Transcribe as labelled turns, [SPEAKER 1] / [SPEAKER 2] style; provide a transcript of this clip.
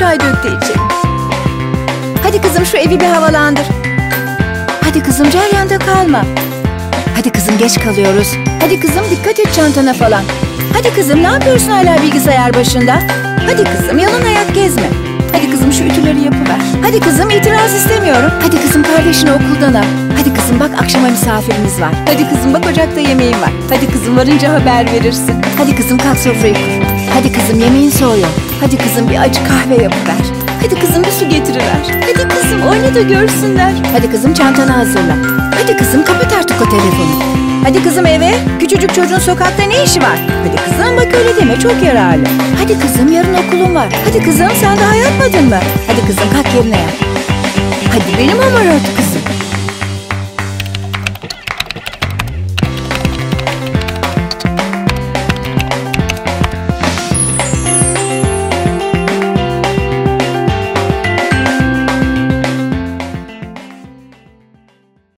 [SPEAKER 1] çay dök de içelim. Hadi kızım şu evi bir havalandır. Hadi kızım ceryanda kalma. Hadi kızım geç kalıyoruz. Hadi kızım dikkat et çantana falan. Hadi kızım ne yapıyorsun hala bilgisayar başında? Hadi kızım yalın ayak gezme. Hadi kızım şu ütüleri yapıver. Hadi kızım itiraz istemiyorum. Hadi kızım kardeşini okuldan al. Hadi kızım bak akşama misafirimiz var. Hadi kızım bak ocakta yemeğin var. Hadi kızım varınca haber verirsin. Hadi kızım kalk sofrayı kur. Hadi kızım yemeğin soğuyor. Hadi kızım bir acı kahve yapıver. Hadi kızım bir su getiriver. Hadi kızım oyna da görsünler. Hadi kızım çantanı hazırla. Hadi kızım kapat artık o telefonu. Hadi kızım eve. Küçücük çocuğun sokakta ne işi var? Hadi kızım bak öyle deme çok yararlı. Hadi kızım yarın okulun var. Hadi kızım sen daha yatmadın mı? Hadi kızım kalk yerine yat. Hadi benim amarat kızım.